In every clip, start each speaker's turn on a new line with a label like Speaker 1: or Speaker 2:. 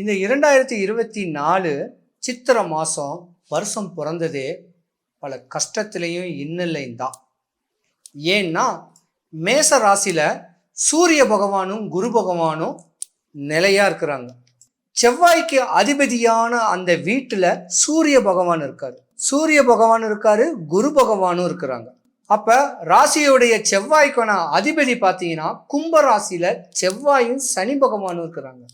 Speaker 1: இந்த இரண்டாயிரத்தி இருபத்தி நாலு சித்திரை மாதம் வருஷம் பிறந்ததே பல கஷ்டத்திலையும் இன்னலையும் தான் ஏன்னா மேச ராசியில் சூரிய பகவானும் குரு பகவானும் நிலையாக இருக்கிறாங்க. செவ்வாய்க்கு அதிபதியான அந்த வீட்டில் சூரிய பகவான் இருக்கார். சூரிய பகவான் இருக்காரு குரு பகவானும் இருக்கிறாங்க. அப்போ ராசியுடைய செவ்வாய்க்கான அதிபதி பார்த்தீங்கன்னா கும்ப ராசியில் செவ்வாயும் சனி பகவானும் இருக்கிறாங்க.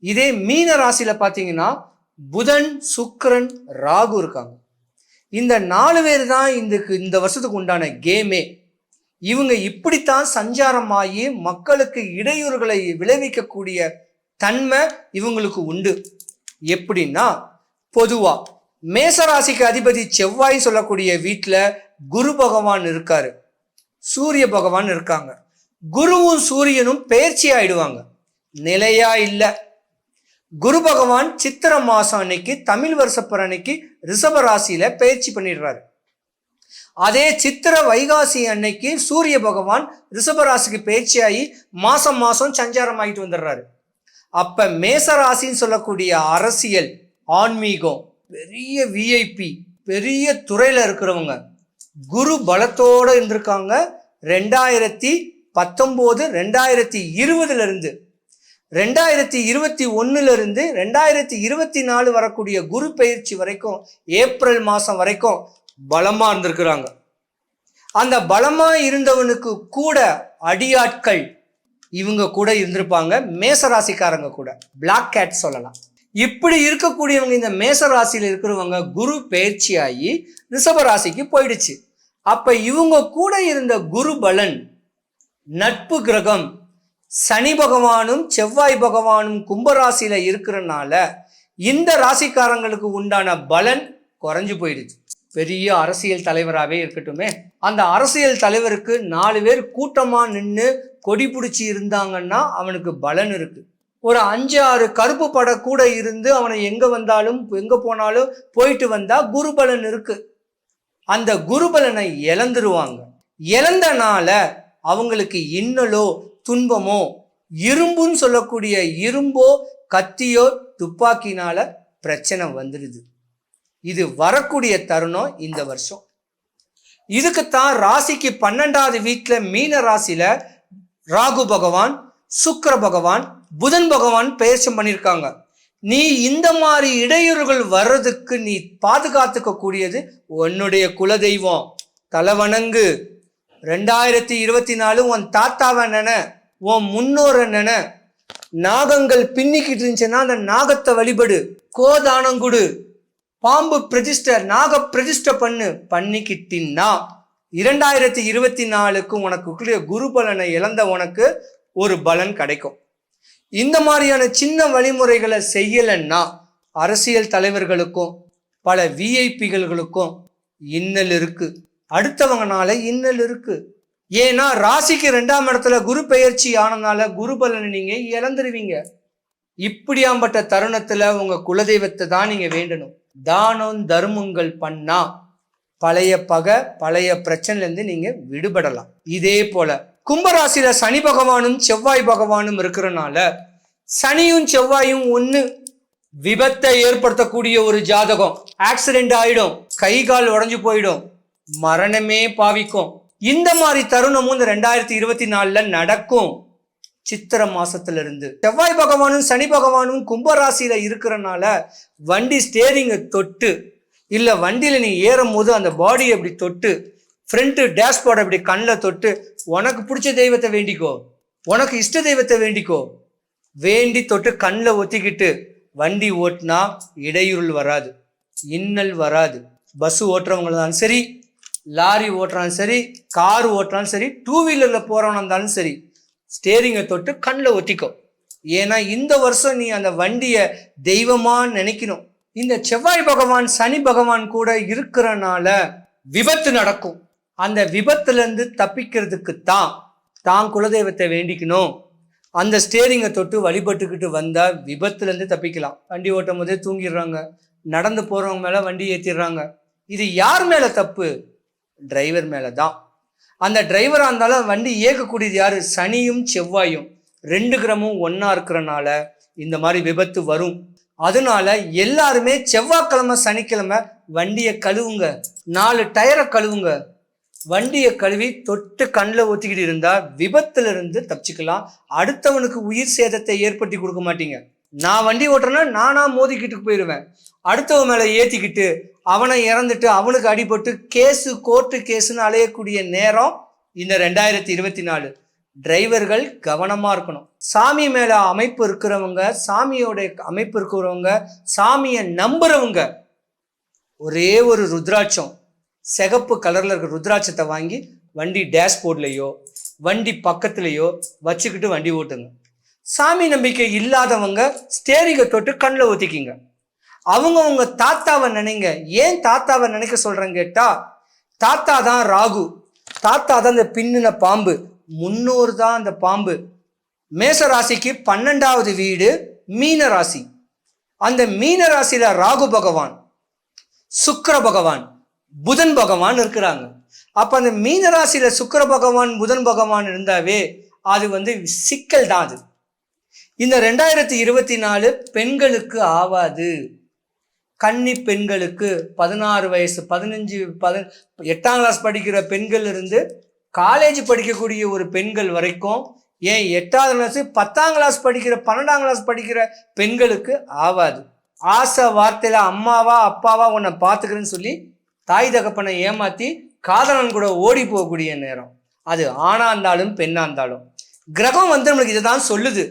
Speaker 1: இதே மீன ராசியில பார்த்தீங்கன்னா புதன் சுக்கரன் ராகு இருக்காங்க. இந்த நாலு பேர் தான் இதுக்கு இந்த வருஷத்துக்கு உண்டான கேமே இவங்க இப்படித்தான் சஞ்சாரமாகி மக்களுக்கு இடையூறுகளை விளைவிக்கக்கூடிய தன்மை இவங்களுக்கு உண்டு. எப்படின்னா பொதுவா மேசராசிக்கு அதிபதி செவ்வாய் சொல்லக்கூடிய வீட்டில் குரு பகவான் இருக்காரு. சூரிய பகவான் இருக்காங்க. குருவும் சூரியனும் பெயர்ச்சி ஆயிடுவாங்க. நிலையா இல்லை. குரு பகவான் சித்திரை மாசம் அன்னைக்கு தமிழ் வருஷப்பர் அன்னைக்கு ரிஷப ராசியில பயிற்சி பண்ணிடுறாரு. அதே சித்திர வைகாசி அன்னைக்கு சூரிய பகவான் ரிஷப ராசிக்கு பயிற்சியாகி மாசம் மாசம் சஞ்சாரம் ஆகிட்டு வந்துடுறாரு. அப்ப மேச ராசின்னு சொல்லக்கூடிய அரசியல் ஆன்மீகம் பெரிய விஐபி பெரிய துறையில இருக்கிறவங்க குரு பலத்தோட இருந்திருக்காங்க. ரெண்டாயிரத்தி பத்தொம்போது ரெண்டாயிரத்தி இருபதுல இருந்து ரெண்டாயிரத்தி இருபத்தி ஒண்ணுல ரெண்டாயிரத்தி இருபத்தி நாலு வரக்கூடிய குரு பயிற்சி வரைக்கும் ஏப்ரல் மாதம் வரைக்கும் பலமாக இருந்திருக்கிறாங்க. அந்த பலமாக இருந்தவனுக்கு கூட அடியாட்கள் இவங்க கூட இருந்திருப்பாங்க. மேச ராசிக்காரங்க கூட. பிளாக் கேட் சொல்லலாம். இப்படி இருக்கக்கூடியவங்க இந்த மேச ராசியில் இருக்கிறவங்க குரு பயிற்சியாகி ரிஷபராசிக்கு போயிடுச்சு. அப்போ இவங்க கூட இருந்த குரு பலன் நட்பு கிரகம் சனி பகவானும் செவ்வாய் பகவானும் கும்பராசியில் இருக்கிறனால இந்த ராசிக்காரங்களுக்கு உண்டான பலன் குறைஞ்சு போயிடுச்சு. பெரிய அரசியல் தலைவராகவே இருக்கட்டுமே. அந்த அரசியல் தலைவருக்கு நாலு பேர் கூட்டமாக நின்று கொடி பிடிச்சி இருந்தாங்கன்னா அவனுக்கு பலன் இருக்கு. ஒரு அஞ்சு ஆறு கருப்பு பட கூட இருந்து அவனை எங்கே வந்தாலும் எங்கே போனாலும் போயிட்டு வந்தால் குருபலன் இருக்கு. அந்த குருபலனை இழந்துருவாங்க. இழந்தனால அவங்களுக்கு இன்னலோ துன்பமோ? இரும்புன்னு சொல்லக்கூடிய இரும்போ கத்தியோ துப்பாக்கினால பிரச்சனை வந்துடுது இது வரக்கூடிய தருணம் இந்த வருஷம். இதுக்குத்தான் ராசிக்கு பன்னெண்டாவது வீட்டில் மீன ராசியில ராகு பகவான் சுக்கிர பகவான் புதன் பகவான் பெயர்ச்சம் பண்ணியிருக்காங்க. நீ இந்த மாதிரி இடையூறுகள் வர்றதுக்கு நீ பாதுகாத்துக்க கூடியது உன்னுடைய குலதெய்வம். தலைவணங்கு. ரெண்டாயிரத்தி இருபத்தி நாலு உன் தாத்தாவை நின உன் முன்னோரை நின. நாகங்கள் பின்னிக்கிட்டு இருந்துச்சுன்னா அந்த நாகத்தை வழிபடு. கோதானம் கொடு. பாம்பு பிரதிஷ்டர் நாக பிரதிஷ்ட பண்ணு. பண்ணிக்கிட்டின்னா இரண்டாயிரத்தி இருபத்தி நாலுக்கு உனக்கு குரு பலனை இழந்த உனக்கு ஒரு பலன் கிடைக்கும். இந்த மாதிரியான சின்ன வழிமுறைகளை செய்யலைன்னா அரசியல் தலைவர்களுக்கும் பல விஐபிகளுக்கும் இன்னல் இருக்குது அடுத்தவங்கனால இன்னல் இருக்கு. ஏன்னா ராசிக்கு ரெண்டாம் இடத்துல குரு பெயர்ச்சி ஆனதுனால குரு பலனை நீங்க இழந்துருவீங்க. இப்படியாம்பட்ட தருணத்துல உங்க குலதெய்வத்தை தான் நீங்க வேண்டணும். தானம் தர்மங்கள் பண்ணா பழைய பகை பழைய பிரச்சனையிலேருந்து நீங்க விடுபடலாம். இதே போல கும்பராசியில சனி பகவானும் செவ்வாய் பகவானும் இருக்கிறனால சனியும் செவ்வாயும் ஒன்று விபத்தை ஏற்படுத்தக்கூடிய ஒரு ஜாதகம். ஆக்சிடென்ட் ஆயிடும். கை கால் உடஞ்சு போயிடும். மரணமே பாவிக்கும். இந்த மாதிரி தருணமும் இந்த ரெண்டாயிரத்தி இருபத்தி நாலுல நடக்கும். சித்திர மாசத்துல இருந்து செவ்வாய் பகவானும் சனி பகவானும் கும்பராசியில இருக்கிறனால வண்டி ஸ்டேரிங்கை தொட்டு இல்ல வண்டியில நீ ஏறும் போது அந்த பாடியை அப்படி தொட்டு ஃப்ரண்ட்டு டேஷ்போர்டை அப்படி கண்ணில் தொட்டு உனக்கு பிடிச்ச தெய்வத்தை வேண்டிக்கோ. உனக்கு இஷ்ட தெய்வத்தை வேண்டிக்கோ. வேண்டி தொட்டு கண்ணில் ஒத்திக்கிட்டு வண்டி ஓட்டினா இடையூறுள் வராது. இன்னல் வராது. பஸ் ஓட்டுறவங்களாலும் சரி லாரி ஓட்டுறாலும் சரி கார் ஓட்டுறாலும் சரி டூ வீலரில் போகிறவனா இருந்தாலும் சரி ஸ்டேரிங்கை தொட்டு கண்ணில் ஒத்திக்கோ ஏன்னா இந்த வருஷம் நீ அந்த வண்டியை தெய்வமாக நினைக்கணும். இந்த செவ்வாய் பகவான் சனி பகவான் கூட இருக்கிறனால விபத்து நடக்கும். அந்த விபத்துலேருந்து தப்பிக்கிறதுக்கு தான் தான் குலதெய்வத்தை வேண்டிக்கணும். அந்த ஸ்டேரிங்கை தொட்டு வழிபட்டுக்கிட்டு வந்தால் விபத்துலேருந்து தப்பிக்கலாம். வண்டி ஓட்டும் போதே தூங்கிடுறாங்க. நடந்து போகிறவங்க மேலே வண்டி ஏற்றிடுறாங்க இது யார் மேலே தப்பு? டிரைவர் மேலே தான் அந்த டிரைவராக இருந்தாலும் வண்டி இயக்கக்கூடியது யார்? சனியும் செவ்வாயும். ரெண்டு கிரமும் ஒன்றா இருக்கிறனால இந்த மாதிரி விபத்து வரும். அதனால எல்லாருமே செவ்வாய்க்கிழமை சனிக்கிழமை வண்டியை கழுவுங்க. நாலு டயரை கழுவுங்க. வண்டியை கழுவி தொட்டு கண்ணில் ஊற்றிக்கிட்டு இருந்தா விபத்துல இருந்து தப்பிச்சுக்கலாம். அடுத்தவனுக்கு உயிர் சேதத்தை ஏற்படுத்தி கொடுக்க மாட்டீங்க. நான் வண்டி ஓட்டுறேன்னா நானா மோதிக்கிட்டு போயிடுவேன் அடுத்தவன் மேலே ஏற்றிக்கிட்டு அவனை இறந்துட்டு அவனுக்கு அடிபட்டு கேஸு கோர்ட்டு கேஸுன்னு அலையக்கூடிய நேரம் இந்த ரெண்டாயிரத்தி இருபத்தி நாலு. டிரைவர்கள் கவனமாக இருக்கணும். சாமி மேலே அமைப்பு இருக்கிறவங்க சாமியோட அமைப்பு இருக்கிறவங்க சாமியை நம்புறவங்க ஒரே ஒரு ருத்ராட்சம் சிகப்பு கலரில் இருக்கிற ருத்ராட்சத்தை வாங்கி வண்டி டேஷ்போர்ட்லேயோ வண்டி பக்கத்துலேயோ வச்சுக்கிட்டு வண்டி ஓட்டுங்க. சாமி நம்பிக்கை இல்லாதவங்க ஸ்டேரிங்கை தொட்டு கண்ணில் ஒத்திக்கிங்க. அவங்க அவங்கவங்க தாத்தாவை நினைங்க. ஏன் தாத்தாவை நினைக்க சொல்கிறேன்னு கேட்டால் தாத்தா தான் ராகு. தாத்தா தான் இந்த பின்னின பாம்பு. முன்னோர் தான் அந்த பாம்பு. மேச ராசிக்கு பன்னெண்டாவது வீடு மீன ராசி. அந்த மீன ராசியில ராகு பகவான் சுக்கர பகவான் புதன் பகவான் இருக்கிறாங்க. அப்ப அந்த மீன ராசியில சுக்கர பகவான் புதன் பகவான் இருந்தாவே அது வந்து சிக்கல் தான் அது. இந்த ரெண்டாயிரத்தி இருபத்தி நாலு பெண்களுக்கு ஆவாது. கன்னி பெண்களுக்கு பதினாறு வயசு பதினஞ்சு பதி எட்டாம் கிளாஸ் படிக்கிற பெண்கள் இருந்து காலேஜ் படிக்கக்கூடிய ஒரு பெண்கள் வரைக்கும் ஏன் எட்டாவது கிளாஸு பத்தாம் கிளாஸ் படிக்கிற பன்னெண்டாம் கிளாஸ் படிக்கிற பெண்களுக்கு ஆவாது. ஆசை வார்த்தையில் அம்மாவா அப்பாவா உன்னை பார்த்துக்கிறேன்னு சொல்லி தாய் தகப்பனை ஏமாற்றி காதலன் கூட ஓடி போகக்கூடிய நேரம். அது ஆணா இருந்தாலும் பெண்ணா இருந்தாலும் கிரகம் வந்து நம்மளுக்கு இதை தான் சொல்லுது.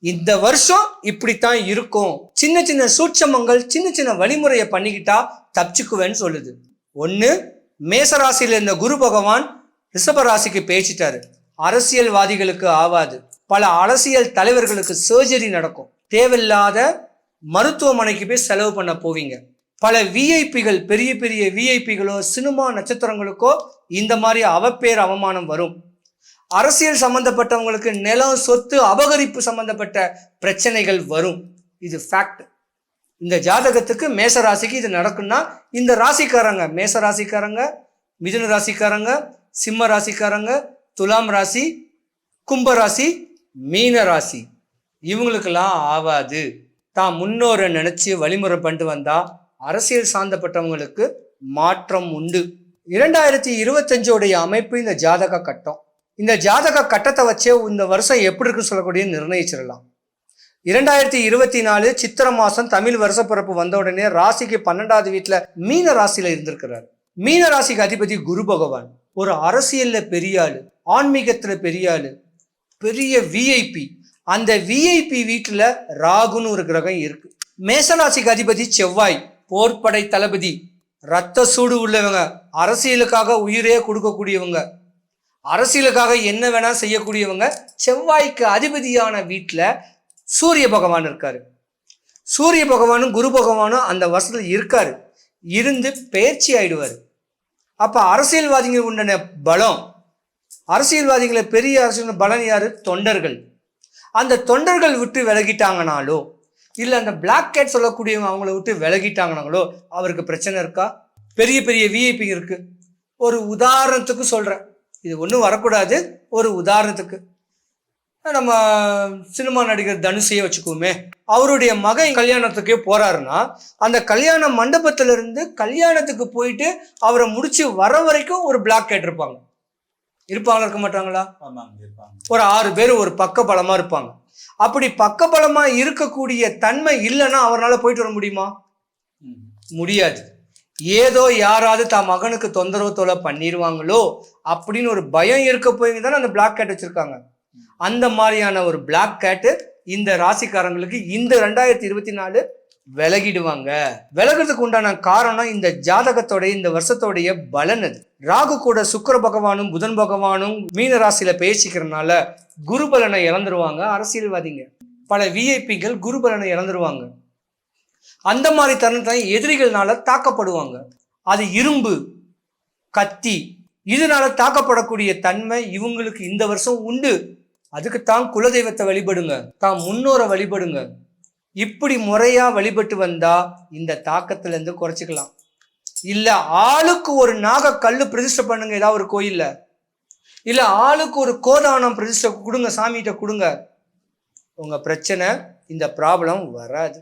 Speaker 1: இந்த வருஷம் இப்படித்தான் இருக்கும். சின்ன சின்ன சூட்சமங்கள் சின்ன சின்ன வழிமுறையை பண்ணிக்கிட்டா தப்பிச்சுக்குவேன்னு சொல்லுது. ஒன்று மேசராசியில் இருந்த குரு பகவான் ரிஷபராசிக்கு பேசிட்டாரு. அரசியல்வாதிகளுக்கு ஆவாது. பல அரசியல் தலைவர்களுக்கு சர்ஜரி நடக்கும். தேவையில்லாத மருத்துவமனைக்கு போய் செலவு பண்ண போவீங்க. பல விஐபிகள் பெரிய பெரிய விஐபிகளோ சினிமா நட்சத்திரங்களுக்கோ இந்த மாதிரி அவப்பேர் அவமானம் வரும். அரசியல் சம்பந்தப்பட்டவங்களுக்கு நிலம் சொத்து அபகரிப்பு சம்பந்தப்பட்ட பிரச்சனைகள் வரும். இது ஃபேக்ட் இந்த ஜாதகத்துக்கு மேச ராசிக்கு இது நடக்கும்னா இந்த ராசிக்காரங்க மேச ராசிக்காரங்க மிதுன ராசிக்காரங்க சிம்ம ராசிக்காரங்க துலாம் ராசி கும்ப ராசி மீன ராசி இவங்களுக்கெல்லாம் ஆவாது. தான் முன்னோரை நினைச்சு வழிமுறை பண்ணிட்டு வந்தா அரசியல் சார்ந்தப்பட்டவங்களுக்கு மாற்றம் உண்டு. இரண்டாயிரத்தி இருபத்தஞ்சோடைய அமைப்பு இந்த ஜாதக கட்டம். இந்த ஜாதக கட்டத்தை வச்சே இந்த வருஷம் எப்படி இருக்குன்னு சொல்லக்கூடிய நிர்ணயிச்சிடலாம். இரண்டாயிரத்தி இருபத்தி நாலு சித்திர மாசம் தமிழ் வருஷப்பிறப்பு வந்த உடனே ராசிக்கு பன்னெண்டாவது வீட்டில் மீன ராசியில இருந்திருக்கிறார். மீன ராசிக்கு அதிபதி குரு பகவான். ஒரு அரசியல்ல பெரிய ஆள் ஆன்மீகத்துல பெரிய ஆள் பெரிய விஐபி அந்த விஐபி வீட்டில் ராகுன்னு ஒரு கிரகம் இருக்கு. மேசராசிக்கு அதிபதி செவ்வாய் போர்ப்படை தளபதி ரத்த சூடு உள்ளவங்க அரசியலுக்காக உயிரே கொடுக்கக்கூடியவங்க அரசியலுக்காக என்ன வேணா செய்யக்கூடியவங்க செவ்வாய்க்கு அதிபதியான வீட்டில் சூரிய பகவான் இருக்கார். சூரிய பகவானும் குரு பகவானும் அந்த வருஷத்தில் இருக்கார். இருந்து பயிற்சி ஆயிடுவார். அப்போ அரசியல்வாதிங்க உண்டான பலம் அரசியல்வாதிகளை பெரிய அரசியல் பலம் யார்? தொண்டர்கள். அந்த தொண்டர்கள் விட்டு விலகிட்டாங்கனாலோ இல்லை அந்த பிளாக் கேட் சொல்லக்கூடியவங்க அவங்கள விட்டு விலகிட்டாங்கனாங்களோ அவருக்கு பிரச்சனை இருக்கா? பெரிய பெரிய விஐபி இருக்குது ஒரு உதாரணத்துக்கு சொல்கிறேன் இது ஒன்றும் வரக்கூடாது. ஒரு உதாரணத்துக்கு. நம்ம சினிமா நடிகர் தனுஷையே வச்சுக்குவோமே அவருடைய மகன் கல்யாணத்துக்கே போறாருன்னா அந்த கல்யாண மண்டபத்துல இருந்து கல்யாணத்துக்கு போயிட்டு அவரை முடிச்சு வர வரைக்கும் ஒரு பிளாக் கேட்டிருப்பாங்க. இருப்பாங்களா இருக்க மாட்டாங்களா? ஒரு ஆறு பேர் ஒரு பக்க பலமா இருப்பாங்க. அப்படி பக்க பலமா இருக்கக்கூடிய தன்மை இல்லைன்னா அவரால் போயிட்டு வர முடியுமா. முடியாது. ஏதோ யாராவது தான் மகனுக்கு தொந்தரவு தொலை பண்ணிடுவாங்களோ அப்படின்னு ஒரு பயம் இருக்க போய் தானே அந்த பிளாக் கேட் வச்சுருக்காங்க. அந்த மாதிரியான ஒரு பிளாக் கேட்டு இந்த ராசிக்காரங்களுக்கு இந்த ரெண்டாயிரத்தி இருபத்தி நாலு விலகிடுவாங்க. விலகிறதுக்கு உண்டான காரணம் இந்த ஜாதகத்தோடைய இந்த வருஷத்தோடைய பலன் அது. ராகு கூட சுக்கிர பகவானும் புதன் பகவானும் மீன ராசியில பேசிக்கிறதுனால குரு பலனை இழந்துருவாங்க. அரசியல்வாதிங்க. பல விஐபிகள் குரு பலனை இழந்துருவாங்க. அந்த மாதிரி தருணத்தில் எதிரிகள்னால தாக்கப்படுவாங்க. அது இரும்பு கத்தி இதனால தாக்கப்படக்கூடிய தன்மை இவங்களுக்கு இந்த வருஷம் உண்டு. அதுக்கு தான் குலதெய்வத்தை வழிபடுங்க. தான் முன்னோரை வழிபடுங்க. இப்படி முறையா வழிபட்டு வந்தா இந்த தாக்கத்துல இருந்து குறைச்சிக்கலாம். இல்ல ஆளுக்கு ஒரு நாக கல்லு பிரதிஷ்டை பண்ணுங்க ஏதாவது ஒரு கோயில்ல. இல்ல ஆளுக்கு ஒரு கோதானம் பிரதிஷ்டை கொடுங்க சாமிகிட்ட கொடுங்க. உங்க பிரச்சனை இந்த ப்ராப்ளம் வராது.